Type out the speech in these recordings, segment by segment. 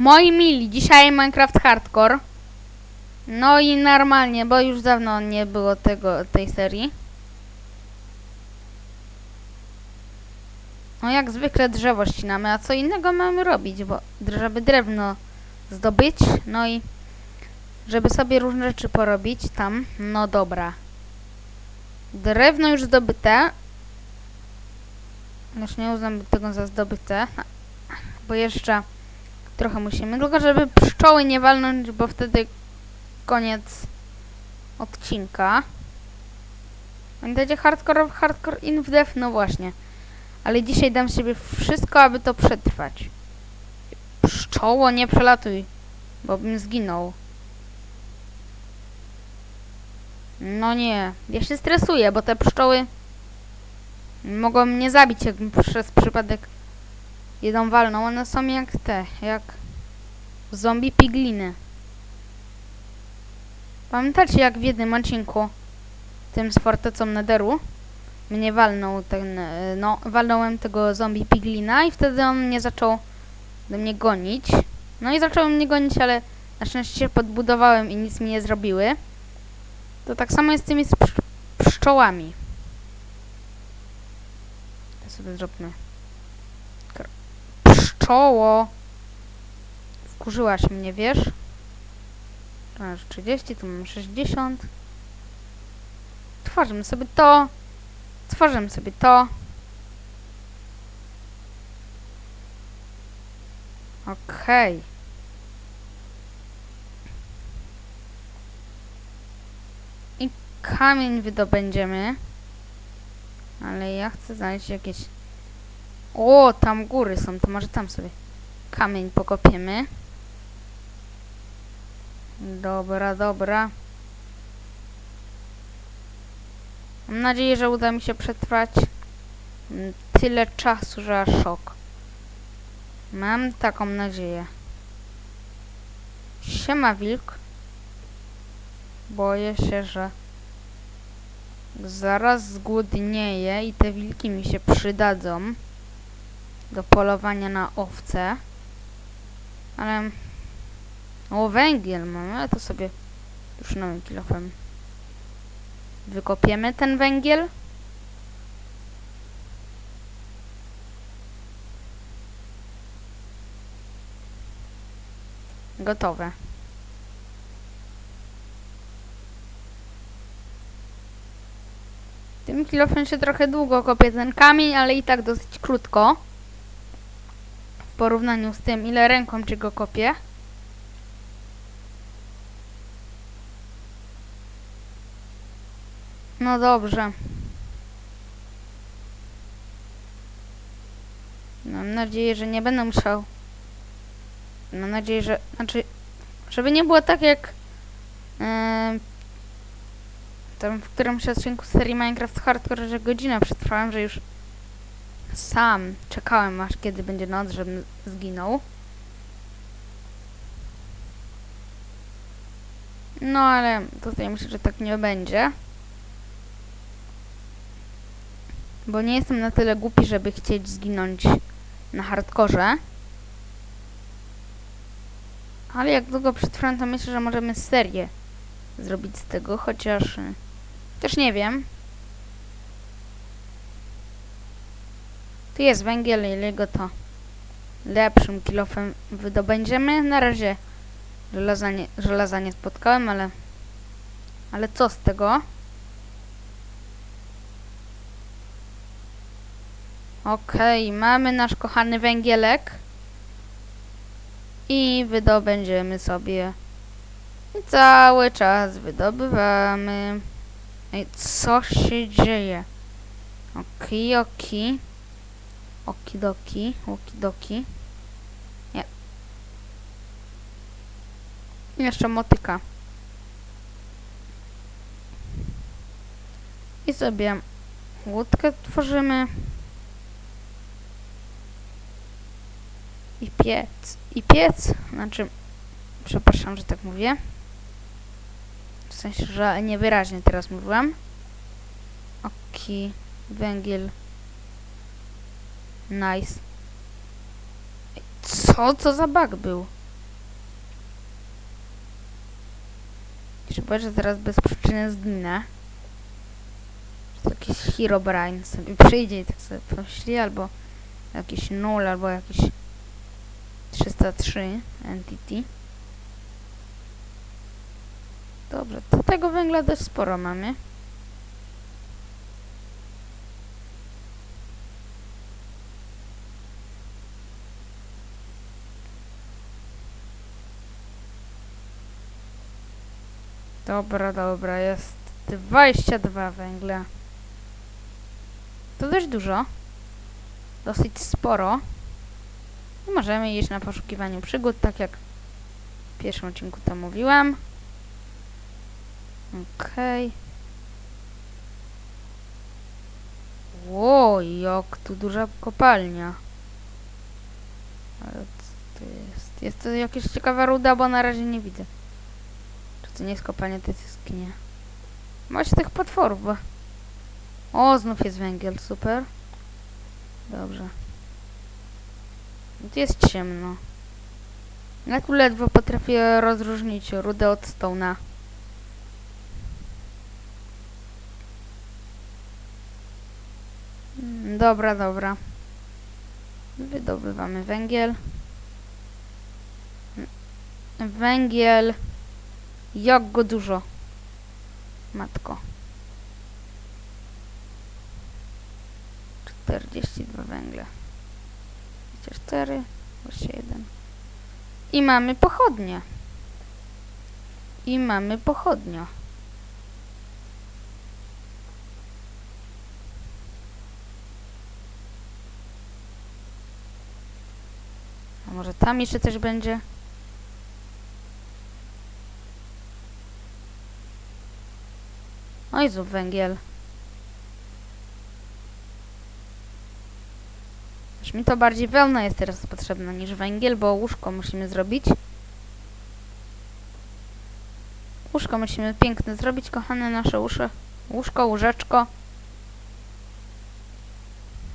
Moi mili, dzisiaj Minecraft Hardcore. No i normalnie, bo już dawno nie było tego, tej serii. No jak zwykle drzewo ścinamy, a co innego mamy robić, bo żeby drewno zdobyć, no i żeby sobie różne rzeczy porobić tam, no dobra. Drewno już zdobyte. Już nie uznam tego za zdobyte, bo jeszcze trochę musimy, tylko żeby pszczoły nie walnąć, bo wtedy koniec odcinka. Pamiętacie hardcore, hardcore in w def? No właśnie. Ale dzisiaj dam sobie wszystko, aby to przetrwać. Pszczoło, nie przelatuj, bo bym zginął. No nie, ja się stresuję, bo te pszczoły mogą mnie zabić, jakbym przez przypadek jedną walną. One są jak te, jak zombie pigliny. Pamiętacie jak w jednym odcinku, tym z fortecą Netheru, mnie walnął ten, e, no, walnąłem tego zombie piglina i wtedy on mnie zaczął do mnie gonić. No i zaczął mnie gonić, ale na szczęście się podbudowałem i nic mi nie zrobiły. To tak samo jest z tymi pszczołami. To sobie zróbmy. Pszczoło! Wkurzyłaś mnie, wiesz? Tu masz 30, tu mam 60. Tworzymy sobie to. Tworzymy sobie to. Okej. I kamień wydobędziemy. Ale ja chcę znaleźć jakieś... O, tam góry są, to może tam sobie kamień pokopiemy. Dobra, dobra. Mam nadzieję, że uda mi się przetrwać tyle czasu, że aż szok. Mam taką nadzieję. Siema wilk. Boję się, że zaraz zgłodnieję i te wilki mi się przydadzą do polowania na owce. Ale o, węgiel mamy, ale to sobie nowym kilofem wykopiemy ten węgiel. Gotowe. Tym kilofem się trochę długo kopie ten kamień, ale i tak dosyć krótko. Porównaniu z tym, ile ręką czy go kopię. No dobrze. Mam nadzieję, że nie będę musiał. Mam nadzieję, że. Znaczy, żeby nie było tak jak. Yy, tam w którymś odcinku serii Minecraft Hardcore, że godzinę przetrwałem, że już sam czekałem aż kiedy będzie noc, żebym zginął. No ale tutaj myślę, że tak nie będzie. Bo nie jestem na tyle głupi, żeby chcieć zginąć na hardkorze. Ale jak długo przetrwam, to myślę, że możemy serię zrobić z tego, chociaż... Też nie wiem. Tu jest węgiel, ile go to lepszym kilofem wydobędziemy. Na razie żelaza nie, żelaza nie spotkałem, ale... Ale co z tego? Okej, mamy nasz kochany węgielek. I wydobędziemy sobie. I cały czas wydobywamy. Ej, co się dzieje? Oki, oki. Okidoki, okidoki. Nie. Jeszcze motyka. I sobie łódkę tworzymy. I piec. I piec. Znaczy, przepraszam, że tak mówię. W sensie, że niewyraźnie teraz mówiłam. Oki, węgiel. Nice. Co? Co za bug był? Chyba, że zaraz bez przyczyny zginę. To jakiś Herobrine sobie przyjdzie i tak sobie pomyśli, albo jakiś null, albo jakiś 303 entity. Dobrze, to tego węgla dość sporo mamy. Dobra, dobra, jest 22 węgla. To dość dużo. Dosyć sporo. I możemy iść na poszukiwaniu przygód, tak jak w pierwszym odcinku to mówiłam. Okej. Ło, jak tu duża kopalnia. Ale to jest? Jest to jakaś ciekawa ruda, bo na razie nie widzę. To nie jest kopalnia, to jest jaskinia. Macie tych potworów, bo... O, znów jest węgiel, super. Dobrze. Tu jest ciemno. Ja tu ledwo potrafię rozróżnić rudę od stone'a. Mm, Dobra, dobra. Wydobywamy węgiel. Mm, Węgiel. Jak go dużo. Matko. 42 węgle. 24, 21. I mamy pochodnie. I mamy pochodnia. A może tam jeszcze coś będzie? Oj, zub węgiel. Aż mi to bardziej wełna jest teraz potrzebna niż węgiel, bo łóżko musimy zrobić. Łóżko musimy piękne zrobić, kochane nasze uszy. Łóżko, łóżeczko.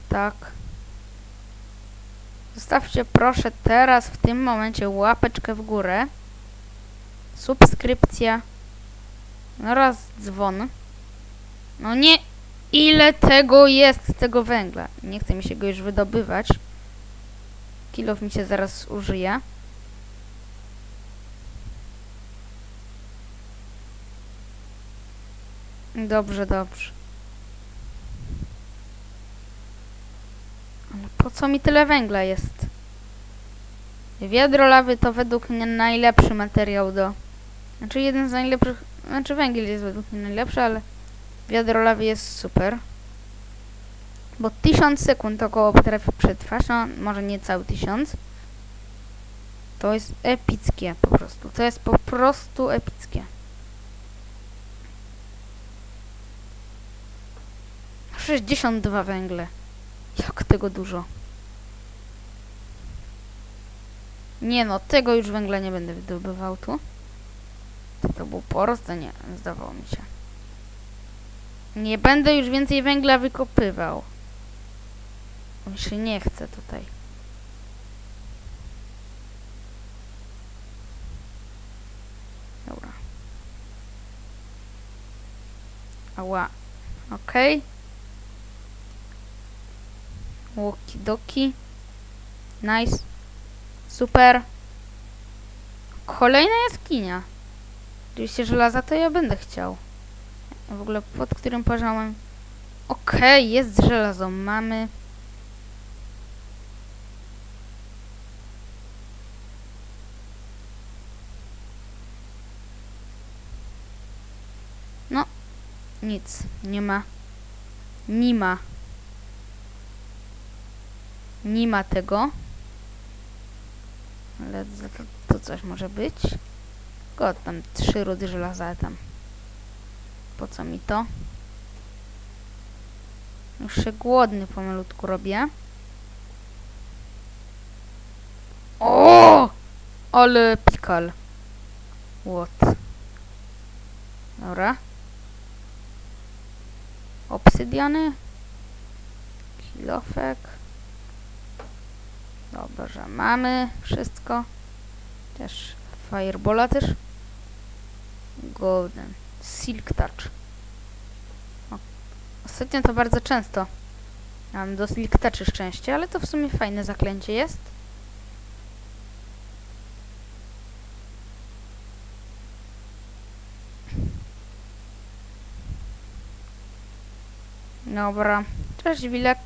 Tak. Zostawcie proszę teraz w tym momencie łapeczkę w górę. Subskrypcja. Oraz dzwon. No nie, ile tego jest, tego węgla. Nie chce mi się go już wydobywać. Kilof mi się zaraz użyje. Dobrze, dobrze. Ale po co mi tyle węgla jest? Wiadro lawy to według mnie najlepszy materiał do... Znaczy jeden z najlepszych... Znaczy węgiel jest według mnie najlepszy, ale... Wiadro lawy jest super. Bo 1000 sekund około potrafi przetrwać. No, może nie cały 1000. To jest epickie po prostu. To jest po prostu epickie. 62 węgle. Jak tego dużo. Nie no, tego już węgla nie będę wydobywał tu. To, to był porost? To nie, zdawało mi się. Nie będę już więcej węgla wykopywał. Mi się nie chce tutaj. Dobra. Ała. Okej. Łoki doki. Nice. Super. Kolejna jaskinia. Oczywiście żelaza to ja będę chciał. W ogóle pod którym poziomem? Okej, jest żelazo. Mamy. No, nic. Nie ma. Nie ma. Nie ma tego. Ale to, to coś może być. Tylko tam trzy rudy żelaza tam. Po co mi to? Już się głodny pomalutku robię. O! Ale pikal. What? Dobra. Obsydiany. Kilofek. Dobrze, mamy wszystko. Też firebola też. Golden. Silk Touch. O. Ostatnio to bardzo często mam do Silk Touchy szczęście, ale to w sumie fajne zaklęcie jest. Dobra. Cześć, Wilek.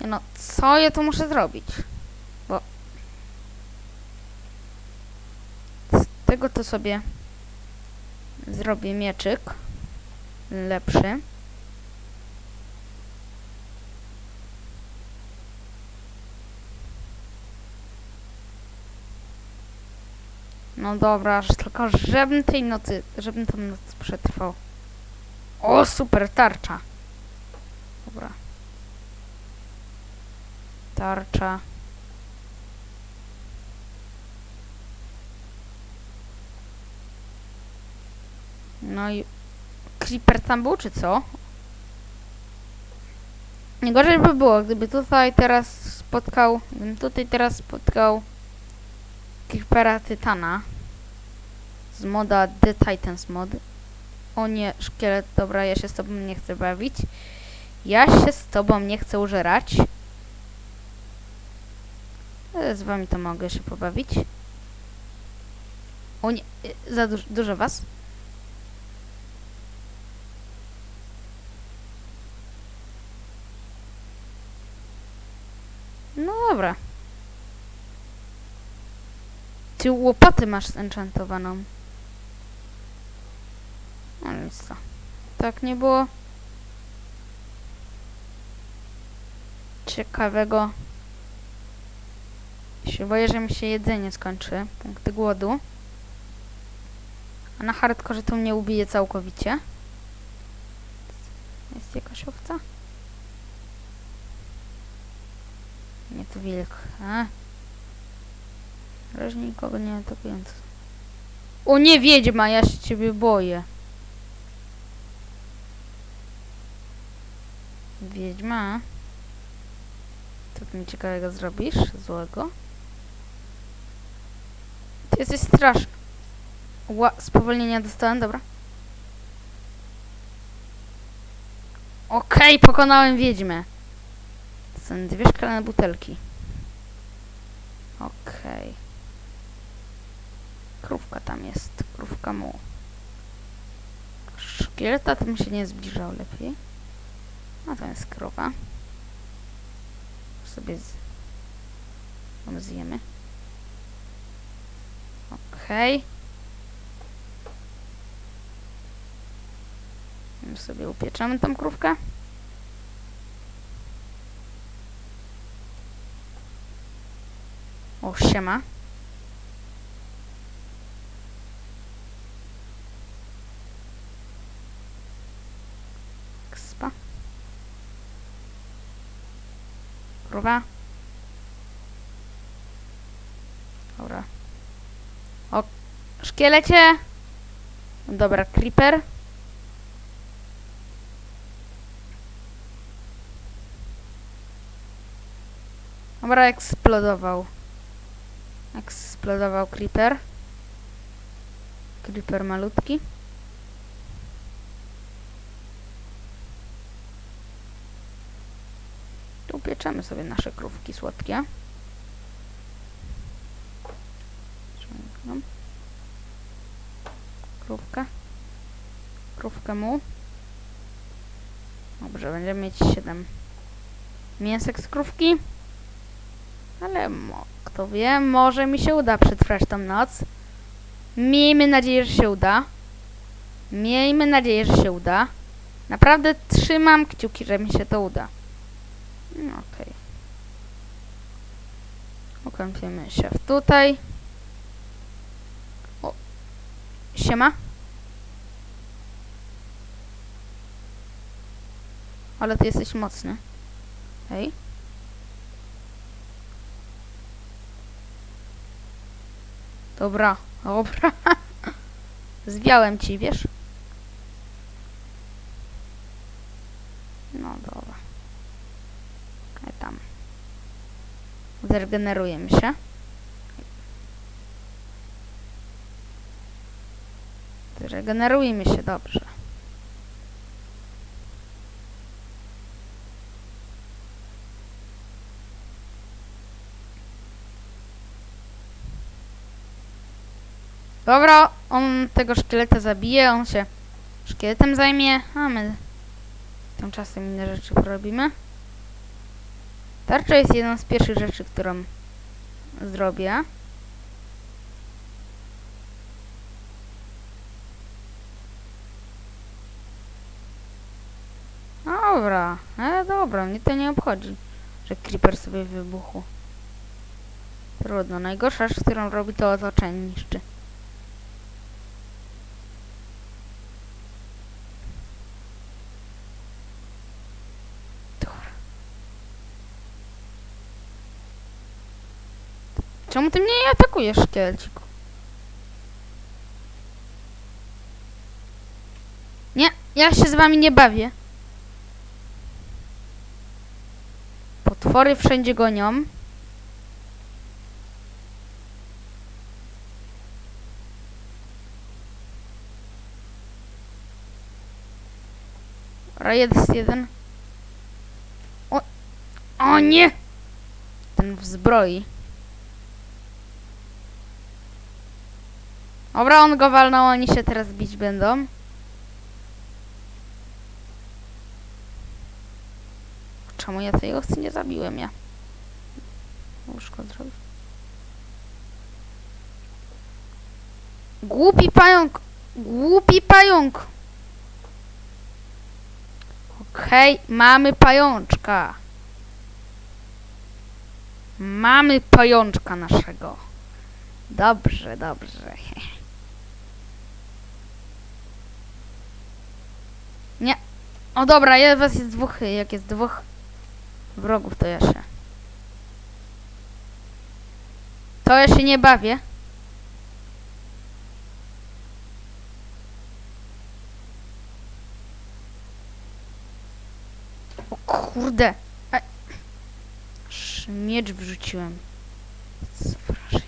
No, co ja tu muszę zrobić? Bo... Z tego to sobie zrobię mieczyk lepszy. No dobra, aż tylko żebym tej nocy, żebym tą noc przetrwał. O, super tarcza. Dobra. Tarcza. No i Creeper tam był, czy co? Nie gorzej by było, gdyby tutaj teraz spotkał, gdybym tutaj teraz spotkał Creepera Tytana z moda The Titans mod. O nie, szkielet, dobra, ja się z tobą nie chcę bawić. Ja się z tobą nie chcę użerać. E, Z wami to mogę się pobawić. O nie, e, za duż, dużo was. No dobra. Ty łopatę masz zenchantowaną. No więc co? Tak nie było ciekawego. Się boję, że mi się jedzenie skończy. Punkty głodu. A na hardkorze to mnie ubije całkowicie. Jest jakaś owca? Nie, to wilk. A? Razie nikogo nie atakując. O nie, wiedźma, ja się ciebie boję. Wiedźma. Co ty mi ciekawego zrobisz? Złego? Ty jesteś straszny. Ła, spowolnienia dostałem, dobra. Okej, pokonałem wiedźmę. Są dwie szklane butelki. Okej. Krówka tam jest. Krówka mu. Szkieleta tym się nie zbliżał lepiej. A to jest krowa. Sobie z... Tam zjemy. Okej. My sobie upieczemy tą krówkę. Siema. Kspa. Krowa. Dobra. O, szkielecie. Dobra, creeper. Dobra, eksplodował. Eksplodował creeper. Creeper malutki. Tu pieczemy sobie nasze krówki słodkie. Krówkę. Krówkę mu. Dobrze, będziemy mieć 7 mięsek z krówki. Ale mo, kto wie, może mi się uda przetrwać tą noc. Miejmy nadzieję, że się uda. Miejmy nadzieję, że się uda. Naprawdę trzymam kciuki, że mi się to uda. No okej. Ukąpiemy się w tutaj. O. Siema. Ale ty jesteś mocny. Hej. Dobra, dobra. Zwiałem ci, wiesz? No dobra. Okej, tam. Zregenerujemy się. Zregenerujmy się dobrze. Dobra, on tego szkieleta zabije, on się szkieletem zajmie, a my tymczasem inne rzeczy porobimy. Tarcza jest jedną z pierwszych rzeczy, którą zrobię. Dobra, e, dobra, mnie to nie obchodzi, że creeper sobie wybuchł. Trudno, najgorsza rzecz, którą robi to otoczenie niszczy. Czemu ty mnie nie atakujesz, szkieleciku? Nie, ja się z wami nie bawię. Potwory wszędzie gonią. Jest jeden. O, o nie! Ten w zbroi. Dobra, on go walnął, oni się teraz bić będą. Czemu ja tej owcy nie zabiłem ja? Łóżko zrobił. Głupi pająk! Głupi pająk! Okej, mamy pajączka. Mamy pajączka naszego. Dobrze, dobrze. Nie. O dobra, jest was jest dwóch. Jak jest dwóch wrogów, to się. To ja się nie bawię. O kurde. Miecz wrzuciłem. Co wrażenie.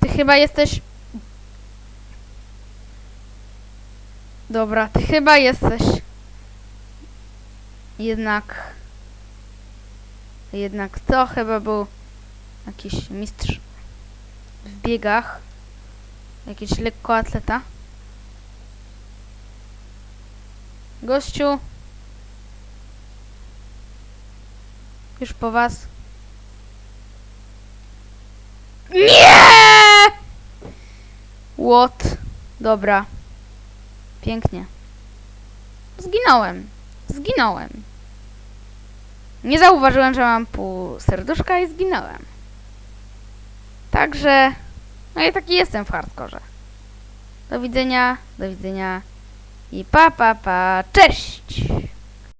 Ty chyba jesteś. Dobra, ty chyba jesteś. Jednak. Jednak to chyba był jakiś mistrz w biegach. Jakiś lekkoatleta. Gościu. Już po was. Nie! What? Dobra. Pięknie. Zginąłem. Zginąłem. Nie zauważyłem, że mam pół serduszka i zginąłem. Także, no i taki jestem w hardkorze. Do widzenia, do widzenia i pa pa pa, cześć!